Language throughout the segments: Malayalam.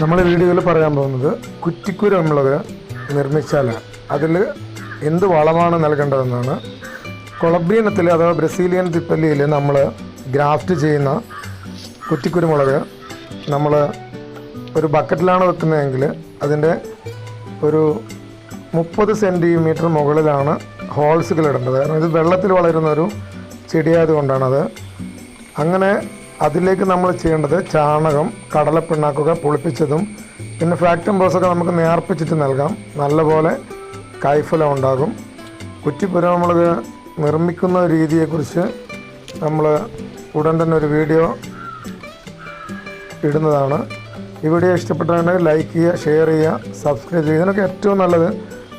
നമ്മൾ വീഡിയോയിൽ പറയാൻ പോകുന്നത് കുറ്റിക്കുരുമുളക് നിർമ്മിച്ചാൽ അതിൽ എന്ത് വളമാണ് നൽകേണ്ടതെന്നാണ്. കൊളംബിയനത്തിൽ അഥവാ ബ്രസീലിയൻ തിപ്പല്ലിയിൽ നമ്മൾ ഗ്രാഫ്റ്റ് ചെയ്യുന്ന കുറ്റിക്കുരുമുളക് നമ്മൾ ഒരു ബക്കറ്റിലാണ് വെക്കുന്നതെങ്കിൽ അതിന്റെ ഒരു മുപ്പത് സെന്റിമീറ്റർ മുകളിലാണ് ഹോൾസുകൾ ഇടേണ്ടത്. കാരണം ഇത് വെള്ളത്തിൽ വളരുന്ന ഒരു ചെടിയായതുകൊണ്ടാണത് അങ്ങനെ അതിലേക്ക് നമ്മൾ ചെയ്യേണ്ടത് ചാണകം കടലപ്പിണ്ണാക്കുക പുളിപ്പിച്ചതും പിന്നെ ഫാക്ടം ബോസൊക്കെ നമുക്ക് നേർപ്പിച്ചിട്ട് നൽകാം. നല്ലപോലെ കായ്ഫലം ഉണ്ടാകും. കുറ്റിപ്പുരമുളക് നിർമ്മിക്കുന്ന രീതിയെക്കുറിച്ച് നമ്മൾ ഉടൻ തന്നെ ഒരു വീഡിയോ ഇടുന്നതാണ്. ഈ വീഡിയോ ഇഷ്ടപ്പെട്ടുണ്ടെങ്കിൽ ലൈക്ക് ചെയ്യുക ഷെയർ ചെയ്യുക സബ്സ്ക്രൈബ് ചെയ്യുക. ഇതിനൊക്കെ ഏറ്റവും നല്ലത്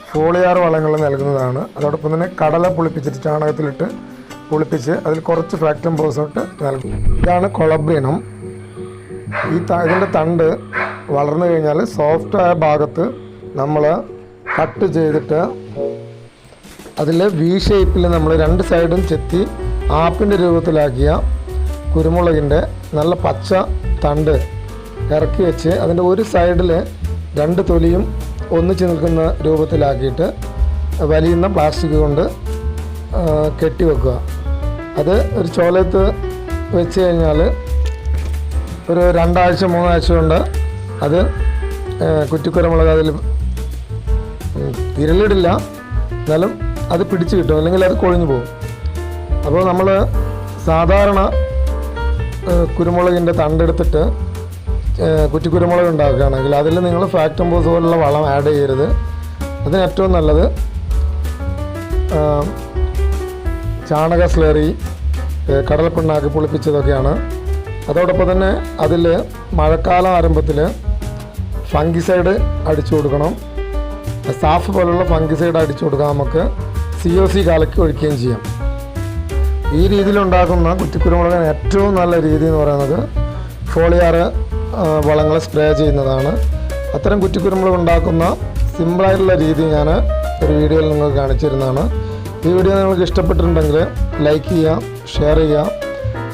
ഫോളിയാർ വളങ്ങൾ നൽകുന്നതാണ്. അതോടൊപ്പം തന്നെ കടല പുളിപ്പിച്ചിട്ട് ചാണകത്തിലിട്ട് പുളിപ്പിച്ച് അതിൽ കുറച്ച് ഫ്രാക്ടം പോസോട്ട് നൽകും ഇതാണ് കൊളബ്രീനം. ഈ ഇതിന്റെ തണ്ട് വളർന്നു കഴിഞ്ഞാൽ സോഫ്റ്റ് ആയ ഭാഗത്ത് നമ്മൾ കട്ട് ചെയ്തിട്ട് അതിൽ വി ഷേപ്പിൽ നമ്മൾ രണ്ട് സൈഡും ചെത്തി ആപ്പിന്റെ രൂപത്തിലാക്കിയ കുരുമുളകിന്റെ നല്ല പച്ച തണ്ട് ഇറക്കി വെച്ച് അതിന്റെ ഒരു സൈഡിൽ രണ്ട് തൊലിയും ഒന്നിച്ച് നിൽക്കുന്ന രൂപത്തിലാക്കിയിട്ട് വലിയുന്ന പ്ലാസ്റ്റിക് കൊണ്ട് കെട്ടിവെക്കുക കെട്ടി വെക്കുക. അത് ഒരു ചോലത്ത് വെച്ച് കഴിഞ്ഞാൽ ഒരു രണ്ടാഴ്ച മൂന്നാഴ്ച കൊണ്ട് അത് കുറ്റിക്കുരമുളക് അതിൽ തിരലിടില്ല എന്നാലും അത് പിടിച്ച് കിട്ടും. അല്ലെങ്കിൽ അത് കൊഴിഞ്ഞു പോകും. അപ്പോൾ നമ്മൾ സാധാരണ കുരുമുളകിന്റെ തണ്ടെടുത്തിട്ട് കുറ്റിക്കുരുമുളക് ഉണ്ടാക്കുകയാണെങ്കിൽ അതിൽ നിങ്ങൾ ഫാക്ടംബോസ് പോലുള്ള വളം ആഡ് ചെയ്യരുത്. അതിന് ഏറ്റവും നല്ലത് ചാണക സ്ലേറി ഏഹ്, കടലപ്പിണ്ണാക്ക് പുളിപ്പിച്ചതൊക്കെയാണ്. അതോടൊപ്പം തന്നെ അതിൽ മഴക്കാല ആരംഭത്തിൽ ഫംഗിസൈഡ് അടിച്ചു കൊടുക്കണം. സാഫ് പോലുള്ള ഫംഗിസൈഡ് അടിച്ചു കൊടുക്കാൻ നമുക്ക് സി ഒ സി കലക്കി ഒഴിക്കുകയും ചെയ്യാം. ഈ രീതിയിലുണ്ടാക്കുന്ന കുറ്റിക്കുരുമുളകിന് ഏറ്റവും നല്ല രീതി എന്ന് പറയുന്നത് ഫോളിയാറ് വളങ്ങൾ സ്പ്രേ ചെയ്യുന്നതാണ്. അത്തരം കുറ്റിക്കുരുമുളക് ഉണ്ടാക്കുന്ന സിമ്പിളായിട്ടുള്ള രീതി ഞാൻ ഒരു വീഡിയോയിൽ നിങ്ങൾക്ക് കാണിച്ചിരുന്നതാണ് ഈ വീഡിയോ നിങ്ങൾക്ക് ഇഷ്ടപ്പെട്ടിട്ടുണ്ടെങ്കിൽ ലൈക്ക് ചെയ്യുക ഷെയർ ചെയ്യുക.